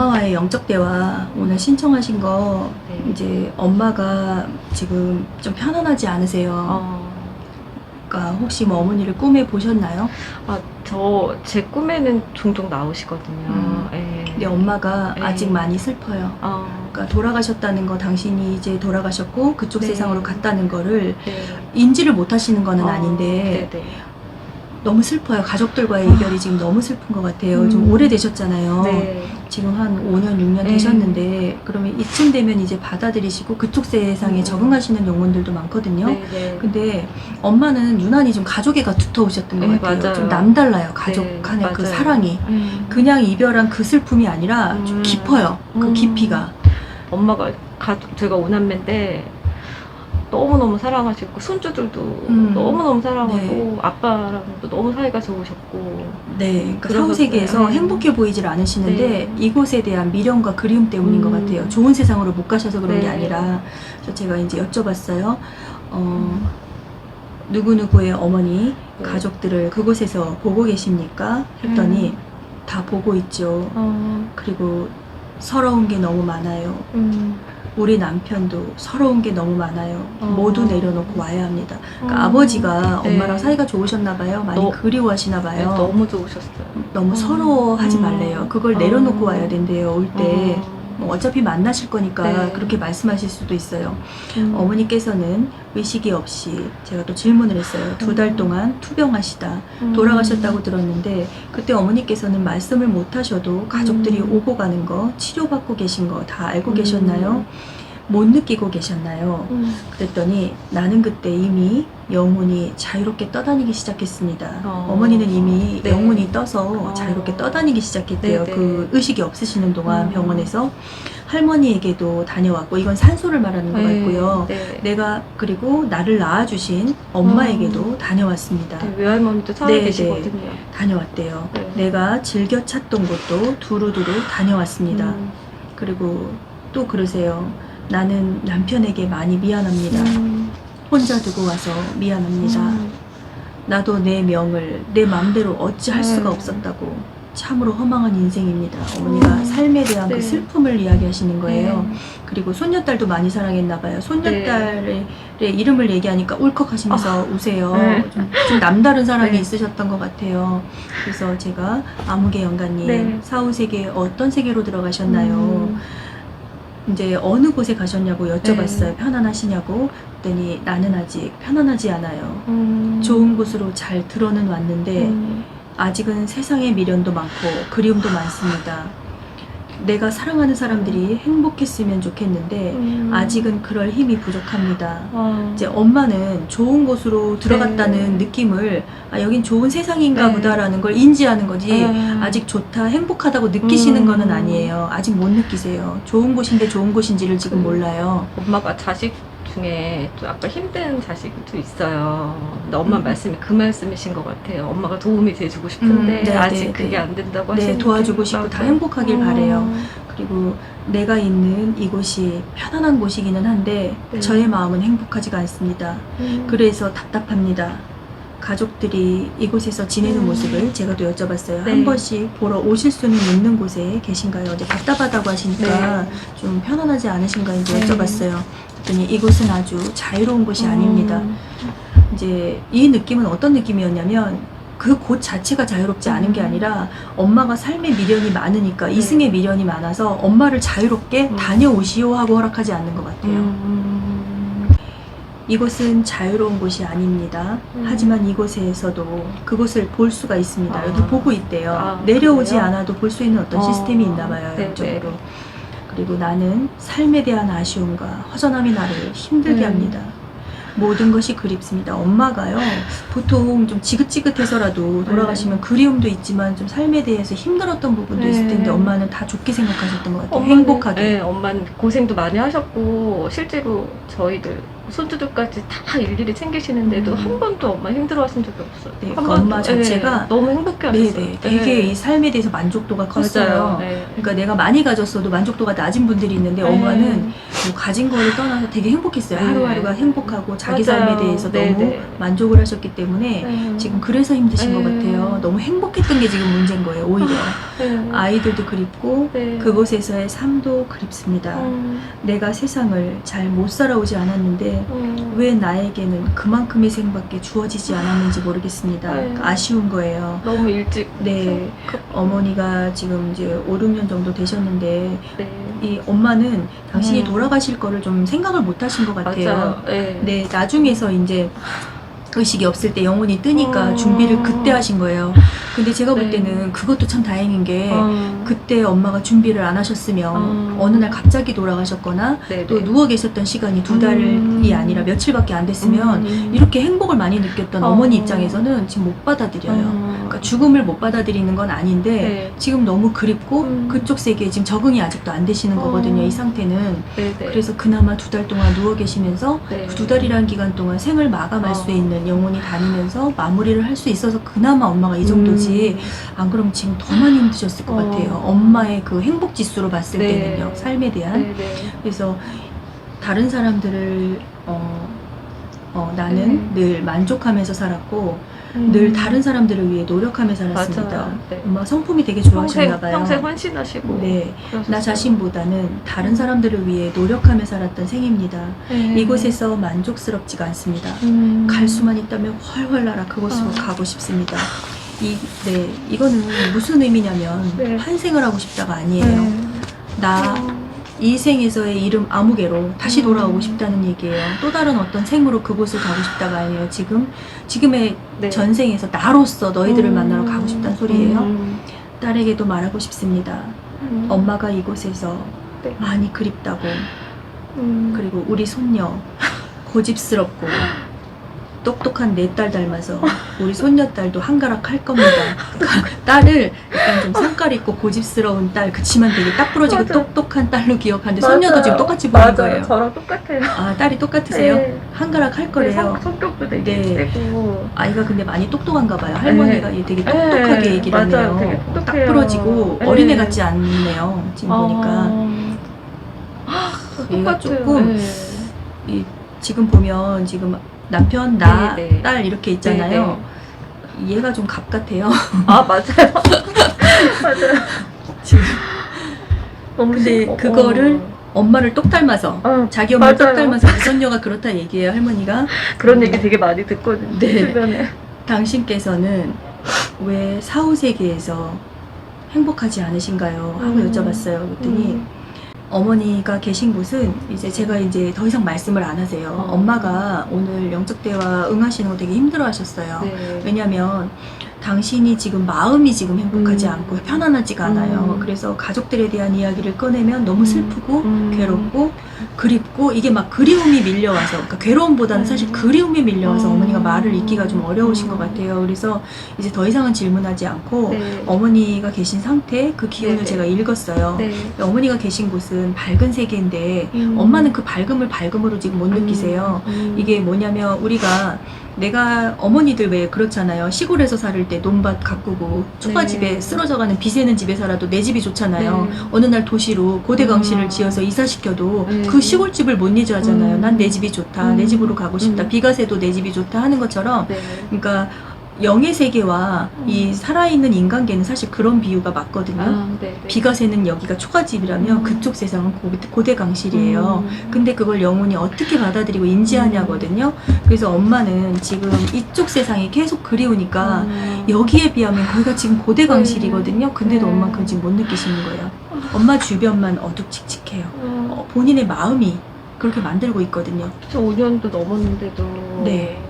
엄마와의 영적 대화 오늘 신청하신 거 네. 이제 엄마가 지금 좀 편안하지 않으세요. 어, 그러니까 혹시 뭐 어머니를 꿈에 보셨나요? 아, 저 제 꿈에는 종종 나오시거든요. 음. 예. 근데 엄마가 네. 아직 많이 슬퍼요. 어, 그러니까 돌아가셨다는 거 당신이 이제 돌아가셨고 그쪽 네. 세상으로 갔다는 거를 네. 인지를 못 하시는 거는 어, 아닌데 네네. 너무 슬퍼요. 가족들과의 이별이 지금 너무 슬픈 것 같아요. 좀 음. 오래되셨잖아요. 네. 지금 한 5년, 6년 네. 되셨는데 그러면 이쯤 되면 이제 받아들이시고 그쪽 세상에 음. 적응하시는 영혼들도 많거든요. 네 네. 근데 엄마는 유난히 좀 가족애가 두터우셨던 것 네, 같아요. 맞아요. 좀 남달라요. 가족 네, 간의 그 맞아요. 사랑이. 음. 그냥 이별한 그 슬픔이 아니라 좀 음. 깊어요. 그 음. 깊이가. 엄마가 가족 제가 오남매인데 너무너무 사랑하시고 손주들도 음. 너무너무 사랑하고 네. 아빠랑도 너무 사이가 좋으셨고 네, 그러니까. 사후 세계에서 음. 행복해 보이질 않으시는데 네. 이곳에 대한 미련과 그리움 때문인 것 음. 같아요. 좋은 세상으로 못 가셔서 그런 게 네. 아니라 그래서 제가 이제 여쭤봤어요. 어, 누구 누구의 어머니 네. 가족들을 그곳에서 보고 계십니까? 했더니 음. 다 보고 있죠. 어, 그리고 서러운 게 너무 많아요. 음. 우리 남편도 서러운 게 너무 많아요. 어. 모두 내려놓고 와야 합니다. 그러니까 음. 아버지가 네. 엄마랑 사이가 좋으셨나 봐요. 많이 너- 그리워하시나 네, 봐요. 너무 좋으셨어요. 너무 음. 서러워하지 음. 말래요. 그걸 어. 내려놓고 와야 된대요. 올 때. 어. 뭐 어차피 만나실 거니까 네. 그렇게 말씀하실 수도 있어요. 음. 어머니께서는 의식이 없이 제가 또 질문을 했어요. 두달 음. 동안 투병하시다. 음. 돌아가셨다고 들었는데 그때 어머니께서는 말씀을 못 하셔도 가족들이 음. 오고 가는 거 치료받고 계신 거 다 알고 음. 계셨나요? 못 느끼고 계셨나요? 음. 그랬더니 나는 그때 이미 영혼이 자유롭게 떠다니기 시작했습니다. 어. 어. 머니는 이미 네. 영혼이 떠서 어. 자유롭게 떠다니기 시작했대요. 네, 네. 그 의식이 없으시는 동안 음. 병원에서 할머니에게도 다녀왔고 이건 산소를 말하는 것 네. 같고요. 네. 내가 그리고 나를 낳아주신 엄마에게도 다녀왔습니다. 네, 외할머니도 살아 네, 계시거든요. 다녀왔대요. 네. 내가 즐겨 찾던 곳도 두루두루 다녀왔습니다. 음. 그리고 또 그러세요. 나는 남편에게 많이 미안합니다. 음. 혼자 두고 와서 미안합니다. 음. 나도 내 명을 내 마음대로 어찌 할 네. 수가 없었다고. 참으로 허망한 인생입니다. 어머니가 음. 삶에 대한 네. 그 슬픔을 이야기하시는 거예요. 네. 그리고 손녀딸도 많이 사랑했나 봐요. 손녀딸의 이름을 얘기하니까 울컥하시면서 우세요. 네. 좀, 좀 남다른 사랑이 네. 있으셨던 것 같아요. 그래서 제가 아무개 영가님 네. 사후 세계 어떤 세계로 들어가셨나요? 음. 이제 어느 곳에 가셨냐고 여쭤봤어요. 네. 편안하시냐고. 그랬더니 나는 아직 편안하지 않아요. 음. 좋은 곳으로 잘 들어는 왔는데 음. 아직은 세상에 미련도 많고 그리움도 많습니다. 내가 사랑하는 사람들이 행복했으면 좋겠는데 음. 아직은 그럴 힘이 부족합니다. 어. 이제 엄마는 좋은 곳으로 들어갔다는 네. 느낌을 아 여긴 좋은 세상인가 네. 보다라는 걸 인지하는 거지 네. 아직 좋다 행복하다고 느끼시는 음. 거는 아니에요. 아직 못 느끼세요. 좋은 곳인데 좋은 곳인지를 지금 음. 몰라요. 엄마가 자식 중에 또 아까 힘든 자식도 있어요. 근데 엄마 음. 말씀이 그 말씀이신 것 같아요. 엄마가 도움이 돼주고 싶은데 음, 네, 아직 네, 그게 네. 안 된다고 네, 하시는 도와주고 싶고 다 행복하길 바래요. 그리고 내가 있는 이곳이 편안한 곳이기는 한데 네. 저의 마음은 행복하지가 않습니다. 음. 그래서 답답합니다. 가족들이 이곳에서 지내는 음. 모습을 제가 또 여쭤봤어요. 네. 한 번씩 보러 오실 수는 있는 곳에 계신가요? 이제 답답하다고 하시니까 네. 좀 편안하지 않으신가 이제 네. 여쭤봤어요. 그랬더니 이곳은 아주 자유로운 곳이 음. 아닙니다. 이제 이 느낌은 어떤 느낌이었냐면 그 곳 자체가 자유롭지 않은 게 음. 아니라 엄마가 삶의 미련이 많으니까 네. 이승의 미련이 많아서 엄마를 자유롭게 음. 다녀오시오 하고 허락하지 않는 것 같아요. 음. 이곳은 자유로운 곳이 아닙니다. 음. 하지만 이곳에서도 그곳을 볼 수가 있습니다. 아. 여기 보고 있대요. 아, 내려오지 그래요? 않아도 볼 수 있는 어떤 어. 시스템이 있나 봐요. 네, 양쪽으로. 네. 그리고 나는 삶에 대한 아쉬움과 허전함이 나를 힘들게 음. 합니다. 모든 것이 그립습니다. 엄마가요, 보통 좀 지긋지긋해서라도 돌아가시면 그리움도 있지만 좀 삶에 대해서 힘들었던 부분도 있을 네. 텐데 엄마는 다 좋게 생각하셨던 것 같아요. 엄마는- 행복하게. 네, 엄마는 고생도 많이 하셨고 실제로 저희들 손주들까지 다 일일이 챙기시는데도 음. 한 번도 엄마 힘들어하신 적이 없어요. 네, 한그 엄마. 자체가 네, 너무 행복해하셨어요. 네네. 되게 이 삶에 대해서 만족도가 컸어요. 네. 그러니까 내가 많이 가졌어도 만족도가 낮은 분들이 있는데 네. 엄마는 뭐 가진 거를 떠나서 되게 행복했어요. 네. 하루하루가 행복하고 자기 맞아요. 삶에 대해서 네, 너무 네. 만족을 하셨기 때문에 네. 지금 그래서 힘드신 것 네. 같아요. 너무 행복했던 게 지금 문제인 거예요. 오히려 네. 아이들도 그립고 네. 그곳에서의 삶도 그립습니다. 음, 내가 세상을 잘 못 살아오지 않았는데 음. 왜 나에게는 그만큼의 생밖에 주어지지 않았는지 모르겠습니다. 네. 아쉬운 거예요. 너무 일찍 네, 어머니가 지금 이제 5, 6년 정도 되셨는데 네. 이 엄마는 당신이 음. 돌아가실 거를 좀 생각을 못 하신 것 같아요. 맞아요. 네. 네, 나중에서 이제 의식이 없을 때 영혼이 뜨니까 어. 준비를 그때 하신 거예요. 근데 제가 볼 네. 때는 그것도 참 다행인 게 어. 그때 엄마가 준비를 안 하셨으면 어. 어 느 날 갑자기 돌아가셨거나 네, 또 네. 누워 계셨던 시간이 두 음. 달이 아니라 며칠밖에 안 됐으면 음. 이렇게 행복을 많이 느꼈던 어. 어. 머니 입장에서는 지금 못 받아들여요. 어. 그러니까 죽음을 못 받아들이는 건 아닌데 네. 지금 너무 그립고 음. 그쪽 세계에 지금 적응이 아직도 안 되시는 어. 거거든요. 이 상태는. 네, 네. 그래서 그나마 두 달 동안 누워 계시면서 네. 그 두 달이라는 기간 동안 생을 마감할 어. 수 있는 영혼이 다니면서 마무리를 할 수 있어서 그나마 엄마가 이 정도 지 음. 안 그러면 지금 더 많이 힘드셨을 것 어. 같아요. 엄마의 그 행복 지수로 봤을 네. 때는요. 삶에 대한. 네, 네. 그래서 다른 사람들을 어, 어, 나는 늘 만족하면서 살았고 음. 늘 다른 사람들을 위해 노력하며 살았습니다. 맞아요. 네. 엄마 성품이 되게 평생, 좋아하셨나 봐요. 평생 헌신하시고 네, 그러셨어요. 나 자신보다는 다른 사람들을 위해 노력하며 살았던 생입니다. 네. 이곳에서 만족스럽지가 않습니다. 음. 갈 수만 있다면 훨훨 날아 그곳으로 어. 가고 싶습니다. 이, 네, 이거는 무슨 의미냐면 네. 환생을 하고 싶다가 아니에요. 네. 나 어. 이 생에서의 이름 아무개로 다시 음. 돌아오고 싶다는 얘기예요. 또 다른 어떤 생으로 그곳을 가고 싶다가 아니에요. 지금 지금의 네. 전생에서 나로서 너희들을 음. 만나러 가고 싶다는 소리예요. 음. 딸에게도 말하고 싶습니다. 음. 엄마가 이곳에서 네. 많이 그립다고 음. 그리고 우리 손녀 고집스럽고 똑똑한 내 딸 닮아서 우리 손녀딸도 한가락 할 겁니다. 그러니까 딸을 약간 좀 성깔 있고 고집스러운 딸 그치만 되게 딱 부러지고 맞아요. 똑똑한 딸로 기억하는데 맞아요. 손녀도 지금 똑같이 보는 맞아요. 거예요. 저랑 똑같아요. 아 딸이 똑같으세요? 네. 한가락 할 네, 거래요. 성, 성격도 되게 네. 세고 아이가 근데 많이 똑똑한가 봐요. 할머니가 얘 되게 똑똑하게 네, 얘기를 맞아요. 하네요. 되게 딱 똑똑해요. 부러지고 네. 어린애 같지 않네요. 지금 보니까 아, 얘가 똑같아요. 조금 네. 이, 지금 보면 지금 남편 나 네, 네. 딸 이렇게 있잖아요. 얘가 좀 갑 같아요. 아 맞아요. 맞아요. 지금 너무 근데 심- 어, 그거를 엄마를 똑 닮아서 어, 자기 엄마를 똑 맞아요. 닮아서 손녀가 그렇다 얘기해요 할머니가. 그런 얘기 되게 많이 듣거든요. 네. 주변에. 당신께서는 왜 사후 세계에서 행복하지 않으신가요? 하고 음. 여쭤봤어요. 그랬더니 음. 어머니가 계신 곳은 이제 제가 이제 더 이상 말씀을 안 하세요. 어. 엄마가 오늘 영적 대화 응하시는 거 되게 힘들어 하셨어요. 네. 왜냐면 당신이 지금 마음이 지금 행복하지 음. 않고 편안하지가 않아요. 음. 그래서 가족들에 대한 이야기를 꺼내면 너무 슬프고 음. 괴롭고 그립고 이게 막 그리움이 밀려와서 그러니까 괴로움보다는 사실 음. 그리움이 밀려와서 음. 어머니가 말을 잇기가 좀 어려우신 음. 것 같아요. 그래서 이제 더 이상은 질문하지 않고 네. 어머니가 계신 상태 그 기운을 네네. 제가 읽었어요. 네. 어머니가 계신 곳은 밝은 세계인데 음. 엄마는 그 밝음을 밝음으로 지금 못 느끼세요. 음. 이게 뭐냐면 우리가 내가 어머니들 왜 그렇잖아요. 시골에서 살을 때 논밭 가꾸고 초가집에 네. 쓰러져가는 비 새는 집에 살아도 내 집이 좋잖아요. 네. 어느 날 도시로 고대강실을 음. 지어서 이사시켜도 네. 그 시골집을 못 잊어하잖아요. 음. 난내 집이 좋다. 내 음. 집으로 가고 싶다. 음. 비가 새도 내 집이 좋다 하는 것처럼 네. 그러니까 영의 세계와 음. 이 살아있는 인간계는 사실 그런 비유가 맞거든요. 아, 네. 네. 비가 새는 여기가 초가집이라면 음. 그쪽 세상은 고- 고대 강실이에요. 음. 근데 그걸 영혼이 어떻게 받아들이고 인지하냐거든요. 그래서 엄마는 지금 이쪽 세상이 계속 그리우니까 음. 여기에 비하면 거기가 지금 고대 강실이거든요. 근데도 음. 엄마 그걸 지금 못 느끼시는 거예요. 엄마 주변만 어둑칙칙해요. 본인의 마음이 그렇게 만들고 있거든요. 저 5년도 넘었는데도 네.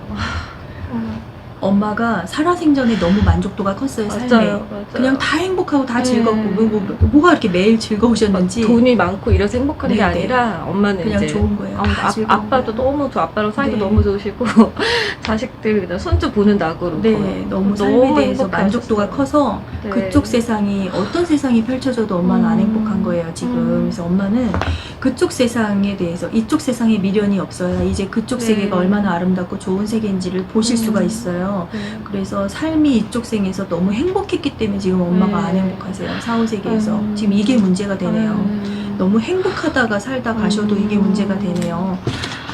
음. 엄마가 살아생전에 너무 만족도가 컸어요, 삶에. 맞아요, 맞아요. 그냥 다 행복하고 다 네. 즐겁고 뭐, 뭐, 뭐가 이렇게 매일 즐거우셨는지 돈이 많고 이래서 행복한 게 네, 네. 아니라 엄마는 그냥 이제 좋은 거예요. 아, 다 아, 거예요. 너무 좋아 아빠랑 사이도 네. 너무 좋으시고 자식들 그냥 손주 보는 낙으로 네, 거의. 너무 삶에 대해서 행복해하셨어요. 만족도가 커서 네. 그쪽 세상이 어떤 세상이 펼쳐져도 엄마는 안 음. 행복한 거예요. 지금. 음. 그래서 엄마는 그쪽 세상에 대해서 이쪽 세상에 미련이 없어야 이제 그쪽 네. 세계가 얼마나 아름답고 좋은 세계인지를 보실 음. 수가 있어요. 네. 그래서 삶이 이쪽 생에서 너무 행복했기 때문에 지금 엄마가 네. 안 행복하세요. 사후 세계에서. 음. 지금 이게 문제가 되네요. 음. 너무 행복하다가 살다 가셔도 음. 이게 문제가 되네요.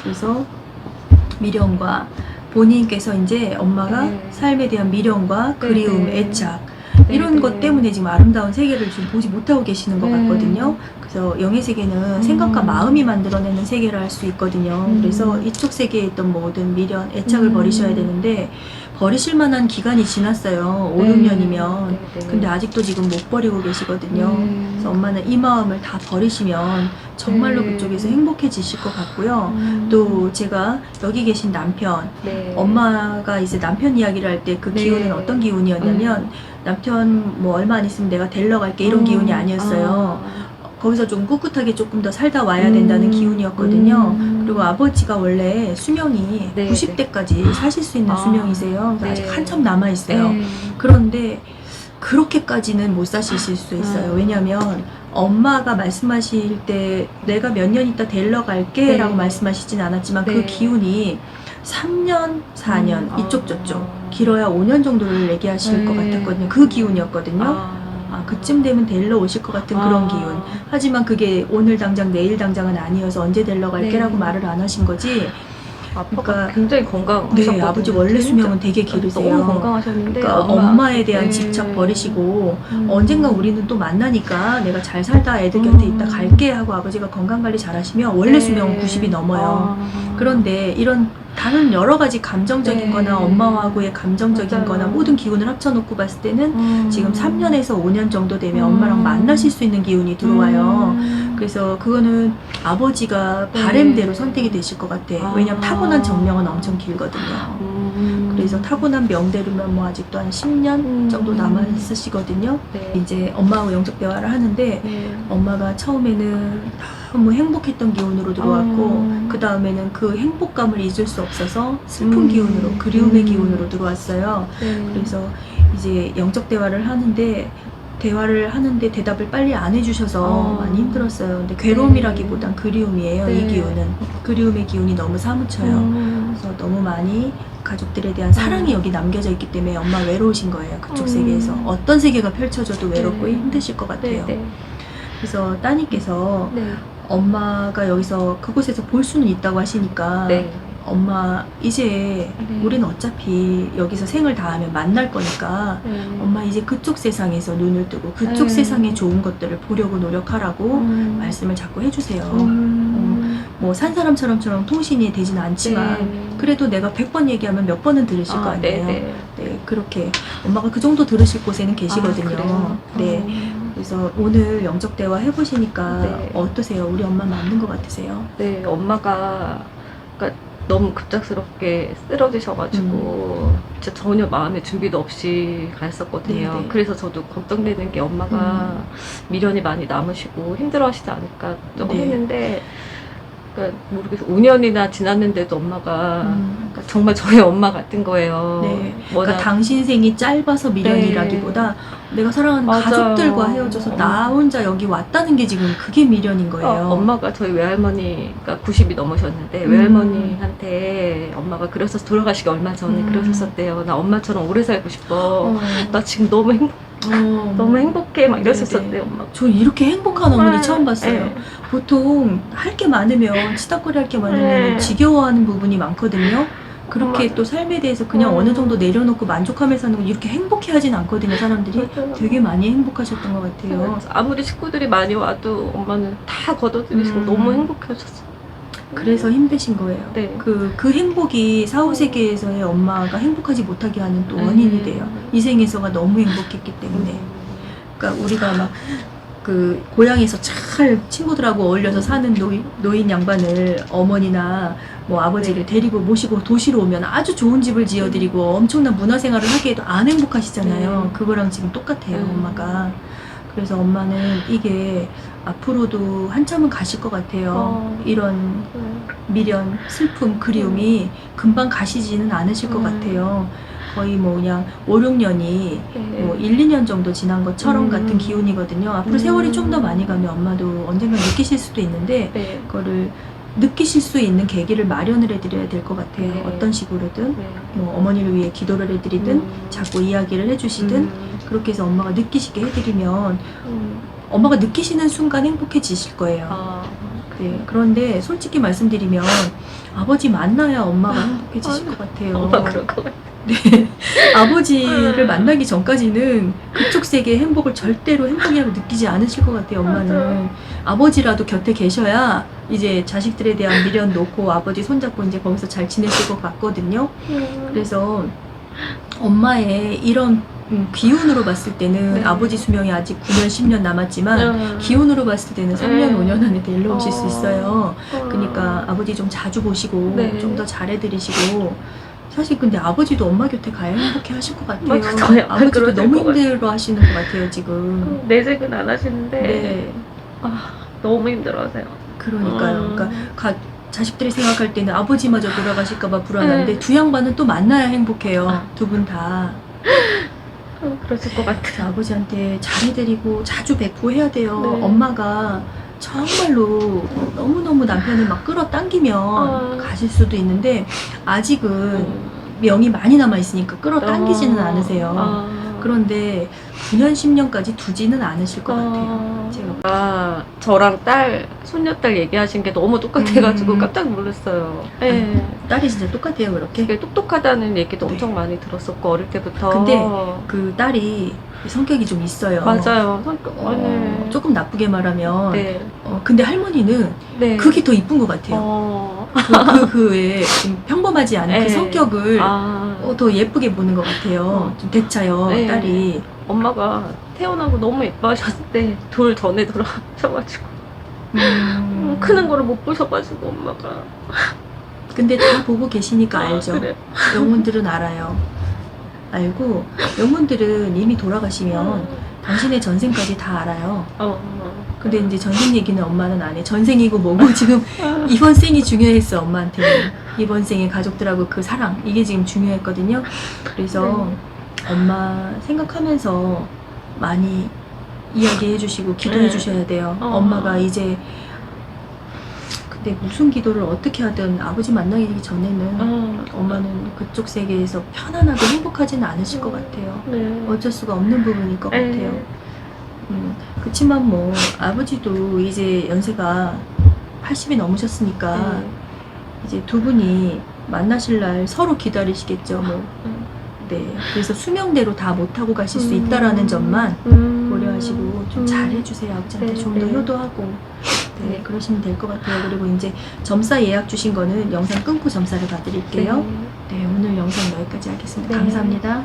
그래서 미련과 본인께서 이제 엄마가 네. 삶에 대한 미련과 네, 그리움, 네. 애착 네, 이런 네. 것 때문에 지금 아름다운 세계를 지금 보지 못하고 계시는 것 네. 같거든요. 그래서 영의 세계는 생각과 음. 마음이 만들어내는 세계를 할 수 있거든요. 음. 그래서 이쪽 세계에 있던 모든 미련, 애착을 음. 버리셔야 되는데 버리실 만한 기간이 지났어요. 5, 네. 6년이면. 네, 네. 근데 아직도 지금 못 버리고 계시거든요. 음. 그래서 엄마는 이 마음을 다 버리시면 정말로 네. 그쪽에서 행복해지실 것 같고요. 음. 또 제가 여기 계신 남편, 네. 엄마가 이제 남편 이야기를 할 때그 네. 기운은 어떤 기운이었냐면 남편 뭐 얼마 안 있으면 내가 데리러 갈게 이런 음. 기운이 아니었어요. 아. 거기서 좀 꿋꿋하게 조금 더 살다 와야 된다는 음. 기운이었거든요. 음. 그리고 아버지가 원래 수명이 네, 90대까지 사실 수 있는 아. 수명이세요. 그래서 네. 아직 한참 남아 있어요. 네. 그런데 그렇게까지는 못 사실 수 있어요. 음. 왜냐면 엄마가 말씀하실 때 내가 몇 년 있다 데리러 갈게 네. 라고 말씀하시진 않았지만 그 네. 기운이 3년, 4년 음. 이쪽 아. 저쪽 길어야 5년 정도를 얘기하실 것 네. 같았거든요. 그 기운이었거든요. 아. 아, 그쯤 되면 데리러 오실 것 같은 그런 아. 기운. 하지만 그게 오늘 당장 내일 당장은 아니어서 언제 데리러 갈게라고 네. 말을 안 하신 거지. 아빠가 그러니까 굉장히 건강하셨거든요. 네, 아버지 원래 수명은 되게 기르세요. 너무 건강하셨는데 그러니까 엄마, 에 대한 네. 집착 버리시고 음. 언젠가 우리는 또 만나니까 내가 잘 살다 애들 곁에 음. 있다 갈게 하고 아버지가 건강 관리 잘 하시면 원래 네. 수명은 90이 넘어요. 아. 그런데 이런 다른 여러 가지 감정적인 네. 거나 엄마하고의 감정적인 맞아요. 거나 모든 기운을 합쳐놓고 봤을 때는 음. 지금 3년에서 5년 정도 되면 음. 엄마랑 만나실 수 있는 기운이 들어와요. 음. 그래서 그거는 아버지가 네. 바램대로 선택이 되실 것 같아. 아. 왜냐면 타고난 정명은 엄청 길거든요. 음. 그래서 타고난 명대로면 뭐 아직도 한 10년 음. 정도 남아있으시거든요. 네. 이제 엄마하고 영적 대화를 하는데 네. 엄마가 처음에는 너무 행복했던 기운으로 들어왔고 음. 그 다음에는 그 행복감을 잊을 수 없어서 슬픈 음. 기운으로 그리움의 음. 기운으로 들어왔어요. 네. 그래서 이제 영적 대화를 하는데 대화를 하는데 대답을 빨리 안 해주셔서 어. 많이 힘들었어요. 근데 괴로움이라기보단 그리움이에요. 네. 이 기운은 그리움의 기운이 너무 사무쳐요. 음. 그래서 너무 많이 가족들에 대한 사랑이 여기 남겨져 있기 때문에 엄마 외로우신 거예요. 그쪽 음. 세계에서 어떤 세계가 펼쳐져도 외롭고 네. 힘드실 것 같아요. 네. 네. 그래서 따님께서 네. 엄마가 여기서 그곳에서 볼 수는 있다고 하시니까 네. 엄마 이제 네. 우리는 어차피 여기서 생을 다하면 만날 거니까 네. 엄마 이제 그쪽 세상에서 눈을 뜨고 그쪽 네. 세상의 좋은 것들을 보려고 노력하라고 음. 말씀을 자꾸 해주세요. 음. 뭐산 사람처럼처럼 통신이 되진 않지만 네. 그래도 내가 100번 얘기하면 몇 번은 들으실 거 아, 아니에요. 네, 네. 네. 그렇게 엄마가 그 정도 들으실 곳에는 계시거든요. 아? 네. 음. 그래서 오늘 영적 대화 해보시니까 네. 어떠세요? 우리 엄마 맞는 것 같으세요? 네, 엄마가 그러니까 너무 급작스럽게 쓰러지셔가지고 진짜 전혀 마음의 준비도 없이 갔었거든요. 네, 네. 그래서 저도 걱정되는 게 엄마가 미련이 많이 남으시고 힘들어하시지 않을까 조금 네. 했는데 그러니까 모르겠어 5년이나 지났는데도 엄마가 음. 그러니까 정말 저희 엄마 같은 거예요. 네. 워낙 그러니까 당신 생이 짧아서 미련이라기보다 내가 사랑하는 맞아요. 가족들과 헤어져서 나 혼자 여기 왔다는 게 지금 그게 미련인 거예요. 어, 엄마가 저희 외할머니가 90이 넘으셨는데 음. 외할머니한테 엄마가 그래서 돌아가시기 얼마 전에 음. 그러셨었대요. 나 엄마처럼 오래 살고 싶어. 어. 나 지금 너무 행복, 어. 너무 행복해 막 네, 이러셨었대요, 네. 엄마. 저 이렇게 행복한 어머니 네. 처음 봤어요. 네. 보통 할 게 많으면 치닥거리 할 게 많으면 네. 지겨워하는 부분이 많거든요. 그렇게 맞아. 또 삶에 대해서 그냥 음. 어느 정도 내려놓고 만족하면서 사는 거 이렇게 행복해 하진 않거든요, 사람들이. 맞아요. 되게 많이 행복하셨던 것 같아요. 그래서 아무리 식구들이 많이 와도 엄마는 다 걷어들이시고 음. 너무 행복해하셨어. 그래서 힘드신 거예요. 네. 그, 그 행복이 사후세계에서의 엄마가 행복하지 못하게 하는 또 원인이 음. 돼요. 이 생에서가 너무 행복했기 때문에. 그러니까 우리가 막 그 고향에서 잘 친구들하고 어울려서 사는 노인, 노인 양반을 어머니나 뭐 아버지를 네. 데리고 모시고 도시로 오면 아주 좋은 집을 지어드리고 엄청난 문화생활을 하기에도 안 행복하시잖아요. 네. 그거랑 지금 똑같아요, 음. 엄마가. 그래서 엄마는 이게 앞으로도 한참은 가실 것 같아요. 어. 이런 네. 미련, 슬픔, 그리움이 금방 가시지는 않으실 것 음. 같아요. 거의 뭐 그냥 5, 6년이 네. 뭐 1, 2년 정도 지난 것처럼 음. 같은 기운이거든요. 앞으로 음. 세월이 좀 더 많이 가면 엄마도 언젠가 느끼실 수도 있는데 네. 그거를 느끼실 수 있는 계기를 마련을 해드려야 될 것 같아요. 네. 어떤 식으로든 네. 뭐 어머니를 위해 기도를 해드리든 음. 자꾸 이야기를 해주시든 음. 그렇게 해서 엄마가 느끼시게 해드리면 음. 엄마가 느끼시는 순간 행복해지실 거예요. 아, 네, 그런데 솔직히 말씀드리면 아버지 만나야 엄마가 행복해지실 것 같아요. 엄마 그럴 것 같아. 네. 아버지를 음. 만나기 전까지는 그쪽 세계의 행복을 절대로 행복이라고 느끼지 않으실 것 같아요, 엄마는. 아버지라도 곁에 계셔야 이제 자식들에 대한 미련 놓고 아버지 손잡고 이제 거기서 잘 지내실 것 같거든요. 음. 그래서 엄마의 이런 음, 기운으로 봤을 때는 네. 아버지 수명이 아직 9년, 10년 남았지만 음. 기운으로 봤을 때는 3년, 음. 5년 안에 데리러 오실 수 어. 있어요. 음. 그러니까 아버지 좀 자주 보시고 네. 좀더 잘해드리시고 사실 근데 아버지도 엄마 곁에 가야 행복해 하실 것 같아요. 맞아, 저 아버지도 그러실 너무 것 같아요. 힘들어 하시는 것 같아요, 지금. 음, 내색은 안 하시는데 네. 아, 너무 힘들어하세요. 그러니까요. 음. 그러니까 가, 자식들이 생각할 때는 아버지마저 돌아가실까봐 불안한데 네. 두 양반은 또 만나야 행복해요. 두 분 다. 음, 그러실 것 같아요. 그래서 아버지한테 잘해드리고 자주 뵙고 해야 돼요. 네. 엄마가 정말로 너무너무 남편을 막 끌어당기면 어. 가실 수도 있는데 아직은 음. 명이 많이 남아 있으니까 끌어당기지는 어. 않으세요. 아. 그런데 9년, 10년까지 두지는 않으실 것 같아요. 아. 제가. 아, 저랑 딸, 손녀딸 얘기하신 게 너무 똑같아가지고 음. 깜짝 놀랐어요. 네. 딸이 진짜 똑같아요, 그렇게. 되게 똑똑하다는 얘기도 네. 엄청 많이 들었었고, 어릴 때부터. 근데 그 딸이 성격이 좀 있어요. 맞아요. 성격, 어, 네. 조금 나쁘게 말하면. 네. 어, 근데 할머니는 네. 그게 더 이쁜 것 같아요. 어. 그, 그, 그 외에 좀 평범하지 않은 네. 그 성격을 아. 어, 더 예쁘게 보는 것 같아요. 어. 좀 대차요, 네. 딸이. 엄마가 태어나고 너무 예뻐하셨을 때, 돌 전에 돌아가셔가지고. 음, 음, 크는 거를 못 보셔가지고, 엄마가. 근데 다 보고 계시니까 알죠. 아, 그래. 영혼들은 알아요. 알고 영혼들은 이미 돌아가시면 당신의 전생까지 다 알아요. 어. 근데 이제 전생 얘기는 엄마는 안 해. 전생이고 뭐고 지금 이번 생이 중요했어 엄마한테는. 이번 생에 가족들하고 그 사랑 이게 지금 중요했거든요. 그래서 엄마 생각하면서 많이 이야기해 주시고 기도해 네. 주셔야 돼요. 어. 엄마가 이제 근데 무슨 기도를 어떻게 하든 아버지 만나기 전에는 어. 엄마는 그쪽 세계에서 편안하게 행복하지는 않으실 것 같아요. 네. 어쩔 수가 없는 부분일 것 네. 같아요. 음, 그치만 뭐 아버지도 이제 연세가 80이 넘으셨으니까 네. 이제 두 분이 만나실 날 서로 기다리시겠죠. 뭐. 음. 네. 그래서 수명대로 다 못하고 가실 수 음. 있다라는 점만 음. 고려하시고 좀 음. 잘해주세요. 아버지한테 네, 좀더 네. 효도하고. 네, 네. 그러시면 될 것 같아요. 그리고 이제 점사 예약 주신 거는 영상 끊고 점사를 봐드릴게요. 네. 네, 오늘 영상 여기까지 하겠습니다. 네. 감사합니다.